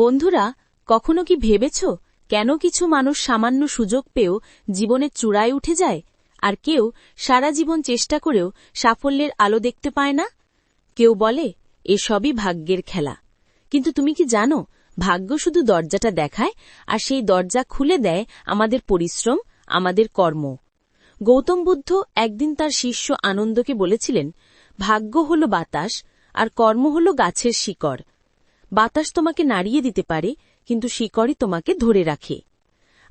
বন্ধুরা, কখনো কি ভেবেছ কেন কিছু মানুষ সামান্য সুযোগ পেয়েও জীবনের চূড়ায় উঠে যায়, আর কেউ সারা জীবন চেষ্টা করেও সাফল্যের আলো দেখতে পায় না? কেউ বলে এসবই ভাগ্যের খেলা। কিন্তু তুমি কি জানো, ভাগ্য শুধু দরজাটা দেখায়, আর সেই দরজা খুলে দেয় আমাদের পরিশ্রম, আমাদের কর্ম। গৌতম বুদ্ধ একদিন তার শিষ্য আনন্দকে বলেছিলেন, ভাগ্য হল বাতাস, আর কর্ম হল গাছের শিকড়। বাতাস তোমাকে নাড়িয়ে দিতে পারে, কিন্তু শিকড়ই তোমাকে ধরে রাখে।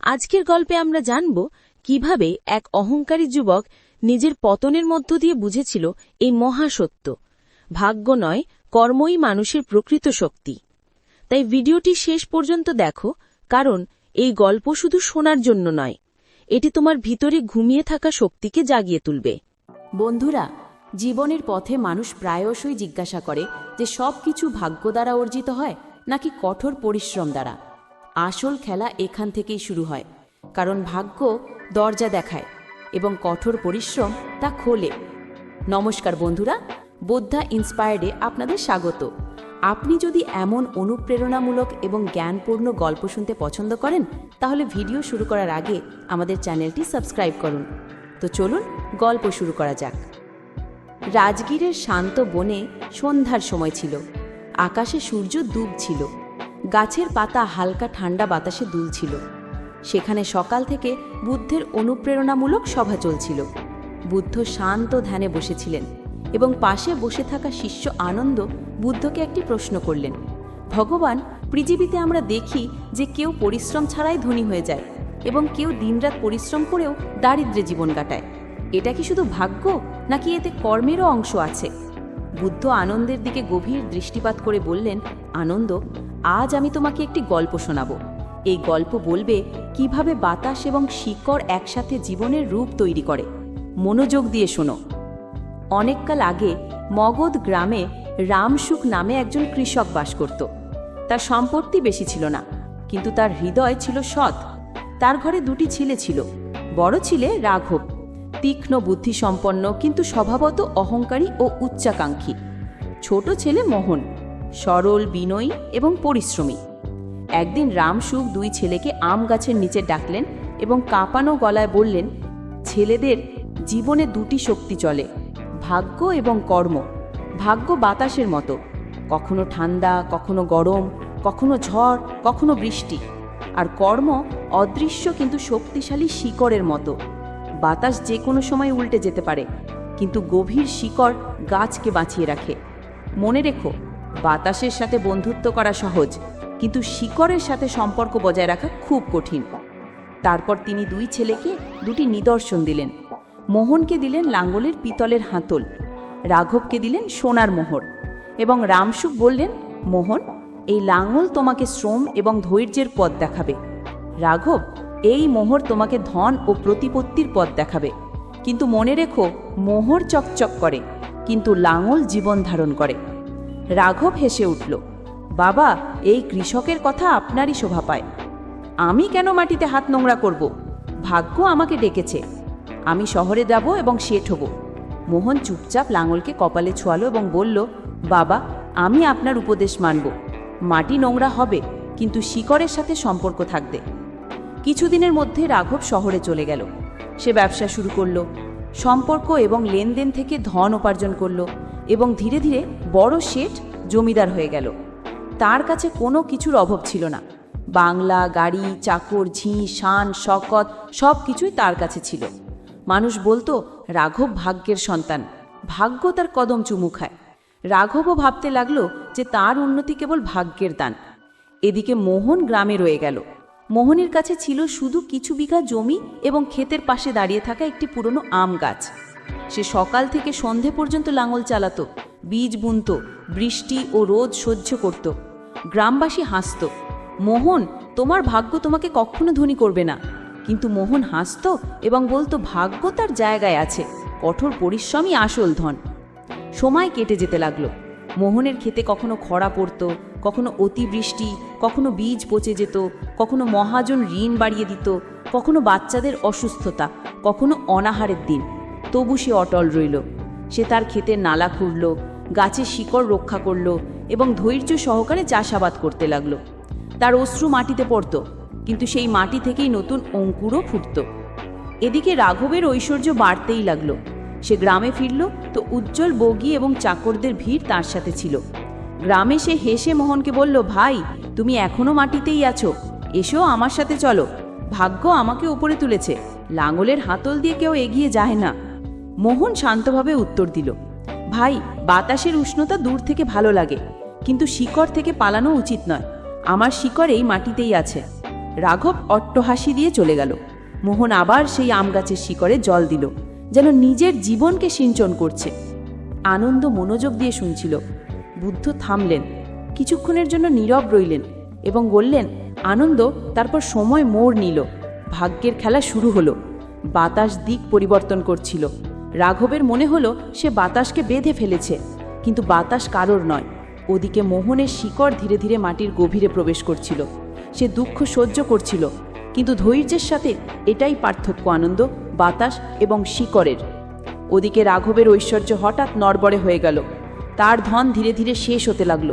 আজকের গল্পে আমরা জানব কীভাবে এক অহংকারী যুবক নিজের পতনের মধ্য দিয়ে বুঝেছিল এই মহাসত্য। ভাগ্য নয়, কর্মই মানুষের প্রকৃত শক্তি। তাই ভিডিওটি শেষ পর্যন্ত দেখো, কারণ এই গল্প শুধু শোনার জন্য নয়, এটি তোমার ভিতরে ঘুমিয়ে থাকা শক্তিকে জাগিয়ে তুলবে। বন্ধুরা জীবনের পথে মানুষ প্রায়শই জিজ্ঞাসা করে যে সব কিছু ভাগ্য দ্বারা অর্জিত হয় নাকি কঠোর পরিশ্রম দ্বারা। আসল খেলা এখান থেকেই শুরু হয়, কারণ ভাগ্য দরজা দেখায় এবং কঠোর পরিশ্রম তা খোলে। নমস্কার বন্ধুরা, বোদ্ধা ইন্সপায়ার্ডে আপনাদের স্বাগত। আপনি যদি এমন অনুপ্রেরণামূলক এবং জ্ঞানপূর্ণ গল্প শুনতে পছন্দ করেন, তাহলে ভিডিও শুরু করার আগে আমাদের চ্যানেলটি সাবস্ক্রাইব করুন। তো চলুন গল্প শুরু করা যাক। রাজগীরের শান্ত বনে সন্ধ্যার সময় ছিল। আকাশে সূর্য ডুব ছিল। গাছের পাতা হালকা ঠান্ডা বাতাসে দুলছিল সেখানে সকাল থেকে বুদ্ধের অনুপ্রেরণামূলক সভা চলছিল। বুদ্ধ শান্ত ধ্যানে বসেছিলেন এবং পাশে বসে থাকা শিষ্য আনন্দ বুদ্ধকে একটি প্রশ্ন করলেন, ভগবান, পৃথিবীতে আমরা দেখি যে কেউ পরিশ্রম ছাড়াই ধনী হয়ে যায় এবং কেউ দিনরাত পরিশ্রম করেও দারিদ্র্যে জীবন কাটায়। এটা কি শুধু ভাগ্য, নাকি এতে কর্মেরও অংশ আছে? বুদ্ধ আনন্দের দিকে গভীর দৃষ্টিপাত করে বললেন, আনন্দ, আজ আমি তোমাকে একটি গল্প শোনাব। এই গল্প বলবে কীভাবে বাতাস এবং শিকড় একসাথে জীবনের রূপ তৈরি করে। মনোযোগ দিয়ে শোনো। অনেককাল আগে মগধ গ্রামে রামসুখ নামে একজন কৃষক বাস করত। তার সম্পত্তি বেশি ছিল না, কিন্তু তার হৃদয় ছিল সৎ। তার ঘরে দুটি ছেলে ছিল, বড় ছেলে রাঘব। তীক্ষ্ণ বুদ্ধিসম্পন্ন, কিন্তু স্বভাবত অহংকারী ও উচ্চাকাঙ্ক্ষী। ছোট ছেলে মোহন, সরল, বিনয়ী এবং পরিশ্রমী। একদিন রামসুখ দুই ছেলেকে আম গাছের নিচে ডাকলেন এবং কাঁপানো গলায় বললেন, ছেলেদের জীবনে দুটি শক্তি চলে, ভাগ্য এবং কর্ম। ভাগ্য বাতাসের মতো। কখনো ঠান্ডা, কখনো গরম, কখনো ঝড়, কখনো বৃষ্টি। আর কর্ম অদৃশ্য কিন্তু শক্তিশালী শিকড়ের মতো। বাতাস যে কোনো সময় উল্টে যেতে পারে, কিন্তু গভীর শিকড় গাছকে বাঁচিয়ে রাখে। মনে রেখো, বাতাসের সাথে বন্ধুত্ব করা সহজ, কিন্তু শিকড়ের সাথে সম্পর্ক বজায় রাখা খুব কঠিন। তারপর তিনি দুই ছেলেকে দুটি নিদর্শন দিলেন। মোহনকে দিলেন লাঙ্গলের পিতলের হাতল, রাঘবকে দিলেন সোনার মোহর এবং রামসুখ বললেন, মোহন, এই লাঙ্গল তোমাকে শ্রম এবং ধৈর্যের পথ দেখাবে। রাঘব এই মোহর তোমাকে ধন ও প্রতিপত্তির পথ দেখাবে। কিন্তু মনে রেখো, মোহর চকচক করে, কিন্তু লাঙল জীবন ধারণ করে। রাঘব হেসে উঠল, বাবা, এই কৃষকের কথা আপনারই শোভা পায়। আমি কেন মাটিতে হাত নোংরা করব? ভাগ্য আমাকে ডেকেছে। আমি শহরে যাব এবং শেঠ হব মোহন চুপচাপ লাঙলকে কপালে ছোয়ালো এবং বলল, বাবা, আমি আপনার উপদেশ মানব। মাটি নোংরা হবে, কিন্তু শিকড়ের সাথে সম্পর্ক থাকবে। কিছুদিনের মধ্যে রাঘব শহরে চলে গেল। সে ব্যবসা শুরু করল, সম্পর্ক এবং লেনদেন থেকে ধন উপার্জন করল এবং ধীরে ধীরে বড় শেঠ জমিদার হয়ে গেল। তার কাছে কোনো কিছুর অভাব ছিল না। বাংলা, গাড়ি, চাকর, ঝি, শান, শকত সব কিছুই তার কাছে ছিল। মানুষ বলতো, রাঘব ভাগ্যের সন্তান। ভাগ্য তার কদম চুমু খায়। রাঘবও ভাবতে লাগল যে তার উন্নতি কেবল ভাগ্যের দান। এদিকে মোহন গ্রামে রয়ে গেল। মোহনের কাছে ছিল শুধু কিছু বিঘা জমি এবং ক্ষেতের পাশে দাঁড়িয়ে থাকা একটি পুরনো আম গাছ। সে সকাল থেকে সন্ধে পর্যন্ত লাঙল চালাতো, বীজ বুনত, বৃষ্টি ও রোদ সহ্য করত। গ্রামবাসী হাসত, মোহন, তোমার ভাগ্য তোমাকে কখনো ধনী করবে না। কিন্তু মোহন হাসত এবং বলতো, ভাগ্য তার জায়গায় আছে, কঠোর পরিশ্রমই আসল ধন। সময় কেটে যেতে লাগল। মোহনের ক্ষেতে কখনো খরা পড়ত, কখনো অতিবৃষ্টি, কখনো বীজ পচে যেত কখনো মহাজন ঋণ বাড়িয়ে দিত, কখনো বাচ্চাদের অসুস্থতা, কখনো অনাহারের দিন। তবু সে অটল রইল। সে তার ক্ষেতের নালা খুঁড়ল গাছের শিকড় রক্ষা করল এবং ধৈর্য সহকারে চাষাবাদ করতে লাগল। তার অশ্রু মাটিতে পড়ত, কিন্তু সেই মাটি থেকেই নতুন অঙ্কুরও ফুটত। এদিকে রাঘবের ঐশ্বর্য বাড়তেই লাগল। সে গ্রামে ফিরল তো উজ্জ্বল বগি এবং চাকরদের ভিড় তার সাথে ছিল। গ্রামে সে হেসে মোহনকে বলল, ভাই, তুমি এখনও মাটিতেই আছো? এসো আমার সাথে চলো। ভাগ্য আমাকে উপরে তুলেছে। লাঙলের হাতল দিয়ে কেউ এগিয়ে যায় না। মোহন শান্তভাবে উত্তর দিল, ভাই, বাতাসের উষ্ণতা দূর থেকে ভালো লাগে, কিন্তু শিকড় থেকে পালানো উচিত নয়। আমার শিকড় এই মাটিতেই আছে। রাঘব অট্টহাসি দিয়ে চলে গেল। মোহন আবার সেই আম গাছের শিকড়ে জল দিল, যেন নিজের জীবনকে সিঞ্চন করছে। আনন্দ মনোযোগ দিয়ে শুনছিল। বুদ্ধ থামলেন, কিছুক্ষণের জন্য নীরব রইলেন এবং বললেন আনন্দ, তারপর সময় মোড় নিল। ভাগ্যের খেলা শুরু হলো। বাতাস দিক পরিবর্তন করছিল। রাঘবের মনে হলো সে বাতাসকে বেঁধে ফেলেছে, কিন্তু বাতাস কারোর নয়। ওদিকে মোহনের শিকড় ধীরে ধীরে মাটির গভীরে প্রবেশ করছিল। সে দুঃখ সহ্য করছিল, কিন্তু ধৈর্যের সাথে এটাই পার্থক্য আনন্দ, বাতাস এবং শিকড়ের। ওদিকে রাঘবের ঐশ্বর্য হঠাৎ নড়বড়ে হয়ে গেল। তার ধন ধীরে ধীরে শেষ হতে লাগল।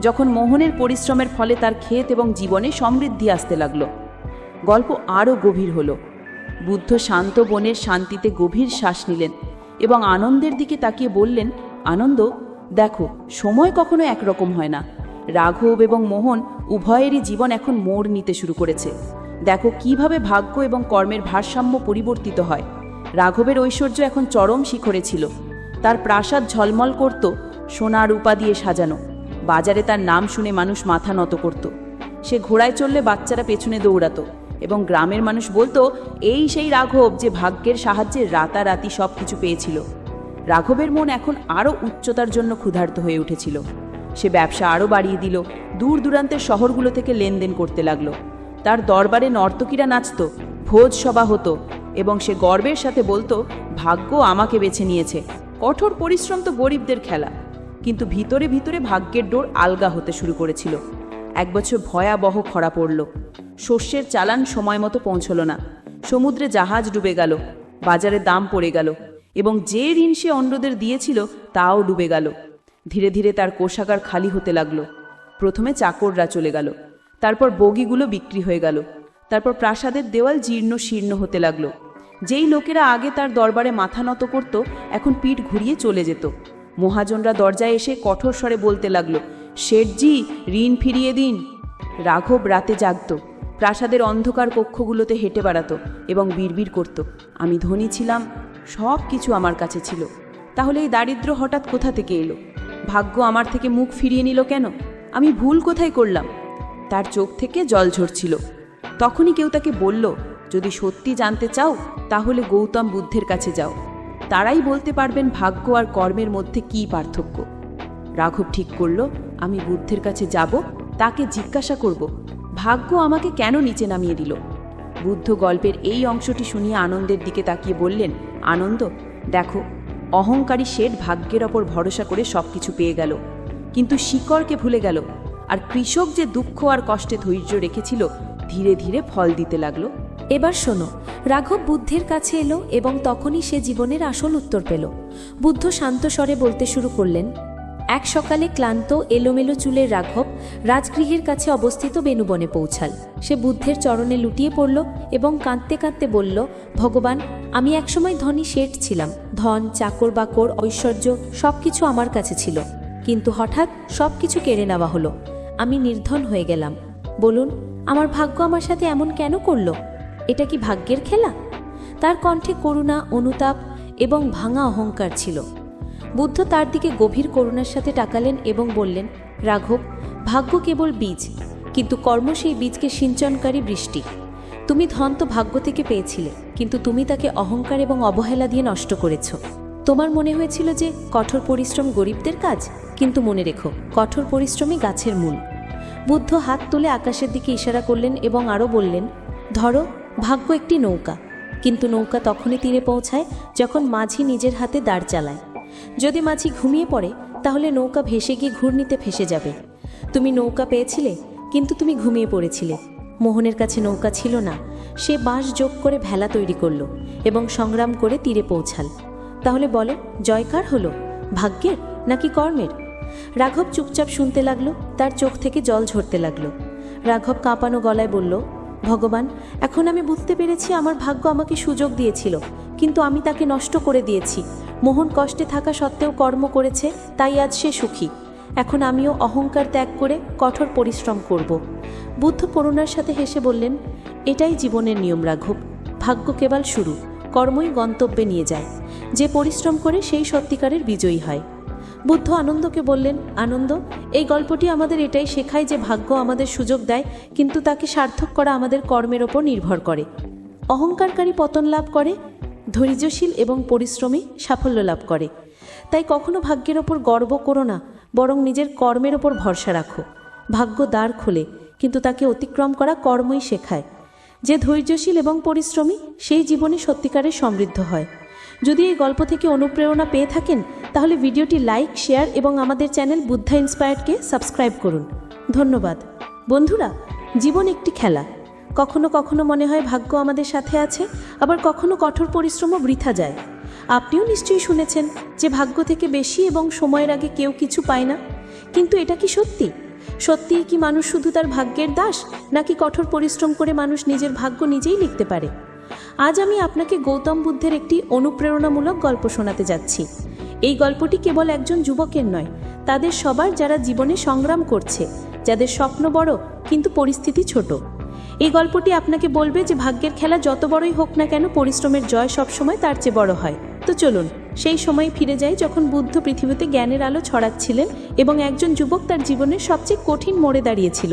যখন মোহনের পরিশ্রমের ফলে তার ক্ষেত এবং জীবনে সমৃদ্ধি আসতে লাগল। গল্প আরও গভীর হলো। বুদ্ধ শান্ত বনের শান্তিতে গভীর শ্বাস নিলেন এবং আনন্দের দিকে তাকিয়ে বললেন, আনন্দ, দেখো, সময় কখনো একরকম হয় না। রাঘব এবং মোহন উভয়েরই জীবন এখন মোড় নিতে শুরু করেছে। দেখো কীভাবে ভাগ্য এবং কর্মের ভারসাম্য পরিবর্তিত হয়। রাঘবের ঐশ্বর্য এখন চরম শিখরে ছিল। তার প্রাসাদ ঝলমল করত সোনা রূপা দিয়ে সাজানো। বাজারে তার নাম শুনে মানুষ মাথা নত করত। সে ঘোড়ায় চললে বাচ্চারা পেছনে দৌড়াতো এবং গ্রামের মানুষ বলতো, এই সেই রাঘব যে ভাগ্যের সাহায্যে রাতারাতি সব কিছু পেয়েছিল। রাঘবের মন এখন আরও উচ্চতার জন্য ক্ষুধার্ত হয়ে উঠেছিল। সে ব্যবসা আরও বাড়িয়ে দিল, দূর দূরান্তের শহরগুলো থেকে লেনদেন করতে লাগল। তার দরবারে নর্তকীরা নাচত, ভোজ সভা হতো এবং সে গর্বের সাথে বলতো, ভাগ্য আমাকে বেছে নিয়েছে। কঠোর পরিশ্রম তো গরিবদের খেলা। কিন্তু ভিতরে ভিতরে ভাগ্যের ডোর আলগা হতে শুরু করেছিল। এক বছর ভয়াবহ খরা পড়ল। শস্যের চালান সময় মতো পৌঁছল না। সমুদ্রে জাহাজ ডুবে গেল, বাজারে দাম পড়ে গেল এবং যে ঋণ সে অন্যদের দিয়েছিল তাও ডুবে গেল। ধীরে ধীরে তার কোষাগার খালি হতে লাগল। প্রথমে চাকররা চলে গেল, তারপর বগিগুলো বিক্রি হয়ে গেল, তারপর প্রাসাদের দেওয়াল জীর্ণ শীর্ণ হতে লাগল। যেই লোকেরা আগে তার দরবারে মাথা নত করত, এখন পিঠ ঘুরিয়ে চলে যেত। মহাজনরা দরজায় এসে কঠোর স্বরে বলতে লাগল, শেঠজি, ঋণ ফিরিয়ে দিন। রাঘব রাতে জাগত, প্রাসাদের অন্ধকার কক্ষগুলোতে হেঁটে বেড়াতো এবং বিড়বিড় করত, আমি ধনী ছিলাম, সব কিছু আমার কাছে ছিল, তাহলে এই দারিদ্র হঠাৎ কোথা থেকে এলো? ভাগ্য আমার থেকে মুখ ফিরিয়ে নিল কেন? আমি ভুল কোথায় করলাম? তার চোখ থেকে জল ঝরছিল। তখনই কেউ তাকে বলল, যদি সত্যি জানতে চাও, তাহলে গৌতম বুদ্ধের কাছে যাও। তারাই বলতে পারবেন ভাগ্য আর কর্মের মধ্যে কী পার্থক্য। রাঘব ঠিক করল, আমি বুদ্ধের কাছে যাব, তাকে জিজ্ঞাসা করব, ভাগ্য আমাকে কেন নিচে নামিয়ে দিল? বুদ্ধ গল্পের এই অংশটি শুনিয়ে আনন্দের দিকে তাকিয়ে বললেন, আনন্দ, দেখো, অহংকারী শেঠ ভাগ্যের ওপর ভরসা করে সব কিছু পেয়ে গেল, কিন্তু শিকড়কে ভুলে গেল, আর কৃষক যে দুঃখ আর কষ্টে ধৈর্য রেখেছিল, ধীরে ধীরে ফল দিতে লাগল। এবার শোনো, রাঘব বুদ্ধের কাছে এলো এবং তখনই সে জীবনের আসল উত্তর পেল। বুদ্ধ শান্ত স্বরে বলতে শুরু করলেন, এক সকালে ক্লান্ত, এলোমেলো চুলের রাঘব রাজগৃহের কাছে অবস্থিত বেনুবনে পৌঁছাল। সে বুদ্ধের চরণে লুটিয়ে পড়ল এবং কাঁদতে কাঁদতে বলল, ভগবান, আমি একসময় ধনী শেঠ ছিলাম। ধন, চাকর বাকর, ঐশ্বর্য সব কিছু আমার কাছে ছিল। কিন্তু হঠাৎ সব কিছু কেড়ে নেওয়া হলো। আমি নির্ধন হয়ে গেলাম। বলুন, আমার ভাগ্য আমার সাথে এমন কেন করল? এটা কি ভাগ্যের খেলা? তার কণ্ঠে করুণা, অনুতাপ এবং ভাঙা অহংকার ছিল। বুদ্ধ তার দিকে গভীর করুণার সাথে টাকালেন এবং বললেন, রাঘব, ভাগ্য কেবল বীজ, কিন্তু কর্ম সেই বীজকে সিঞ্চনকারী বৃষ্টি। তুমি ধন তো ভাগ্য থেকে পেয়েছিলে, কিন্তু তুমি তাকে অহংকার এবং অবহেলা দিয়ে নষ্ট করেছ। তোমার মনে হয়েছিল যে কঠোর পরিশ্রম গরিবদের কাজ, কিন্তু মনে রেখো, কঠোর পরিশ্রমই গাছের মূল। বুদ্ধ হাত তুলে আকাশের দিকে ইশারা করলেন এবং আরও বললেন, ধরো ভাগ্য একটি নৌকা। কিন্তু নৌকা তখনই তীরে পৌঁছায় যখন মাঝি নিজের হাতে দাঁড় চালায়। যদি মাঝি ঘুমিয়ে পড়ে, তাহলে নৌকা ভেসে গিয়ে ঘূর্ণিতে ফেসে যাবে। তুমি নৌকা পেয়েছিলে, কিন্তু তুমি ঘুমিয়ে পড়েছিলে। মোহনের কাছে নৌকা ছিল না। সে বাঁশ যোগ করে ভেলা তৈরি করল এবং সংগ্রাম করে তীরে পৌঁছাল। তাহলে বলো জয়কার হলো? ভাগ্যের নাকি কর্মের? রাঘব চুপচাপ শুনতে লাগল, তার চোখ থেকে জল ঝরতে লাগল। রাঘব কাঁপানো গলায় বলল ভগবান, এখন আমি বুঝতে পেরেছি আমার ভাগ্য আমাকে সুযোগ দিয়েছিল, কিন্তু আমি তাকে নষ্ট করে দিয়েছি। মোহন কষ্টে থাকা সত্ত্বেও কর্ম করেছে, তাই আজ সে সুখী। এখন আমিও অহংকার ত্যাগ করে কঠোর পরিশ্রম করব। বুদ্ধ করুণার সাথে হেসে বললেন, এটাই জীবনের নিয়ম, রাঘব। ভাগ্য কেবল শুরু, কর্মই গন্তব্যে নিয়ে যায়। যে পরিশ্রম করে সেই সত্যিকারের বিজয়ী হয়। বুদ্ধ আনন্দকে বললেন, আনন্দ, এই গল্পটি আমাদের এটাই শেখায় যে ভাগ্য আমাদের সুযোগ দেয়, কিন্তু তাকে সার্থক করা আমাদের কর্মের ওপর নির্ভর করে। অহংকারকারী পতন লাভ করে, ধৈর্যশীল এবং পরিশ্রমী সাফল্য লাভ করে। তাই কখনো ভাগ্যের ওপর গর্ব করো না, বরং নিজের কর্মের ওপর ভরসা রাখো। ভাগ্য দ্বার খোলে, কিন্তু তাকে অতিক্রম করা কর্মই শেখায়। যে ধৈর্যশীল এবং পরিশ্রমী, সেই জীবনে সত্যিকারে সমৃদ্ধ হয়। যদি এই গল্প থেকে অনুপ্রেরণা পেয়ে থাকেন, তাহলে ভিডিওটি লাইক, শেয়ার এবং আমাদের চ্যানেল বুদ্ধা ইন্সপায়ার্ডকে সাবস্ক্রাইব করুন। ধন্যবাদ। বন্ধুরা, জীবন একটি খেলা। কখনো কখনো মনে হয় ভাগ্য আমাদের সাথে আছে, আবার কখনো কঠোর পরিশ্রমও বৃথা যায়। আপনিও নিশ্চয়ই শুনেছেন যে ভাগ্য থেকে বেশি এবং সময়ের আগে কেউ কিছু পায় না। কিন্তু এটা কি সত্যি? সত্যিই কি মানুষ শুধু তার ভাগ্যের দাস, নাকি কঠোর পরিশ্রম করে মানুষ নিজের ভাগ্য নিজেই লিখতে পারে? আজ আমি আপনাকে গৌতম বুদ্ধের একটি অনুপ্রেরণামূলক গল্প শোনাতে যাচ্ছি। এই গল্পটি কেবল একজন যুবকের নয়, তাদের সবার যারা জীবনে সংগ্রাম করছে, যাদের স্বপ্ন বড় কিন্তু পরিস্থিতি ছোট। এই গল্পটি আপনাকে বলবে যে ভাগ্যের খেলা যত বড়ই হোক না কেন পরিশ্রমের জয় সবসময় তার চেয়ে বড় হয়। তো চলুন, সেই সময় ফিরে যাই যখন বুদ্ধ পৃথিবীতে জ্ঞানের আলো ছড়াচ্ছিলেন এবং একজন যুবক তার জীবনের সবচেয়ে কঠিন মোড়ে দাঁড়িয়েছিল।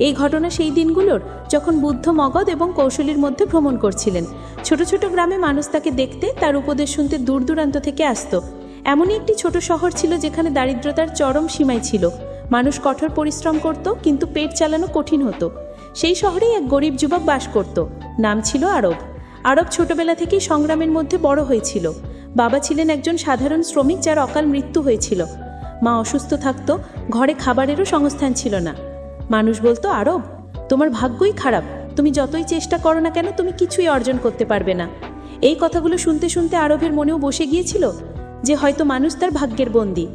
এই ঘটনা সেই দিনগুলোর যখন বুদ্ধ মগধ এবং কৌশলীর মধ্যে ভ্রমণ করছিলেন। ছোট ছোট গ্রামে মানুষ তাকে দেখতে, তার উপদেশ শুনতে দূর দূরান্ত থেকে আসতো। এমনই একটি ছোট শহর ছিল যেখানে দারিদ্রতার চরম সীমায় ছিল। মানুষ কঠোর পরিশ্রম করত, কিন্তু পেট চালানো কঠিন হতো। সেই শহরেই এক গরিব যুবক বাস করত। নাম ছিল আরব। আরব ছোটবেলা থেকেই সংগ্রামের মধ্যে বড় হয়েছিল। বাবা ছিলেন একজন সাধারণ শ্রমিক যার অকাল মৃত্যু হয়েছিল। মা অসুস্থ থাকত, ঘরে খাবারেরও সংস্থান ছিল না। মানুষ বলতো, আরব, তোমার ভাগ্যই খারাপ। তুমি যতই চেষ্টা করো না কেন, তুমি কিছুই অর্জন করতে পারবে না। এই কথাগুলো শুনতে শুনতে আরবের মনেও বসে গিয়েছিল যে হয়তো মানুষ তার ভাগ্যের বন্দি।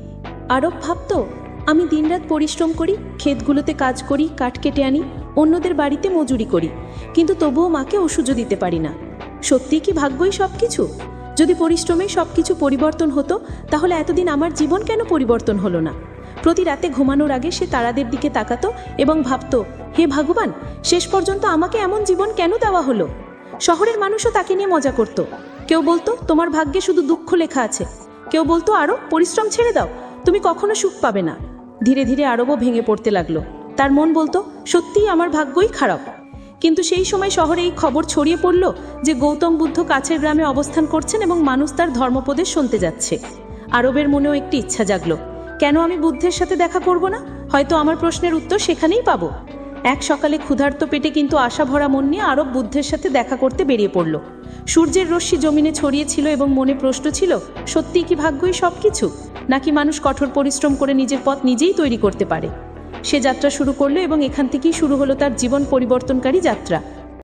আরব ভাবতো, আমি দিনরাত পরিশ্রম করি, ক্ষেতগুলোতে কাজ করি, কাঠ কেটে আনি, অন্যদের বাড়িতে মজুরি করি, কিন্তু তবুও মাকে ওষুধও দিতে পারি না। সত্যিই কি ভাগ্যই সব কিছু যদি পরিশ্রমে সব কিছু পরিবর্তন হতো, তাহলে এতদিন আমার জীবন কেন পরিবর্তন হলো না? প্রতি রাতে ঘুমানোর আগে সে তারাদের দিকে তাকাতো এবং ভাবতো, হে ভগবান, শেষ পর্যন্ত আমাকে এমন জীবন কেন দেওয়া হলো? শহরের মানুষও তাকে নিয়ে মজা করত। কেউ বলতো, তোমার ভাগ্যে শুধু দুঃখ লেখা আছে। কেউ বলতো আরও পরিশ্রম ছেড়ে দাও, তুমি কখনো সুখ পাবে না। ধীরে ধীরে আরবও ভেঙে পড়তে লাগল। তার মন বলতো, সত্যিই আমার ভাগ্যই খারাপ। কিন্তু সেই সময় শহরে এই খবর ছড়িয়ে পড়ল যে গৌতম বুদ্ধ কাছের গ্রামে অবস্থান করছেন এবং মানুষ তার ধর্মপদেশ শুনতে যাচ্ছে। আরবের মনেও একটি ইচ্ছা জাগলো। কেন আমি বুদ্ধের সাথে দেখা করব না? হয়তো আমার প্রশ্নের উত্তর সেখানেই পাবো। এক সকালে ক্ষুধার্ত পেটে কিন্তু আশা ভরা মন নিয়ে আরব বুদ্ধের সাথে দেখা করতে বেরিয়ে পড়ল। সূর্যের রশ্মি জমিনে ছড়িয়েছিল এবং মনে প্রশ্ন ছিল সত্যিই কি ভাগ্যই সব কিছু নাকি মানুষ কঠোর পরিশ্রম করে নিজের পথ নিজেই তৈরি করতে পারে? সে যাত্রা শুরু করল এবং এখান থেকেই শুরু হলো তার জীবন পরিবর্তনকারী যাত্রা।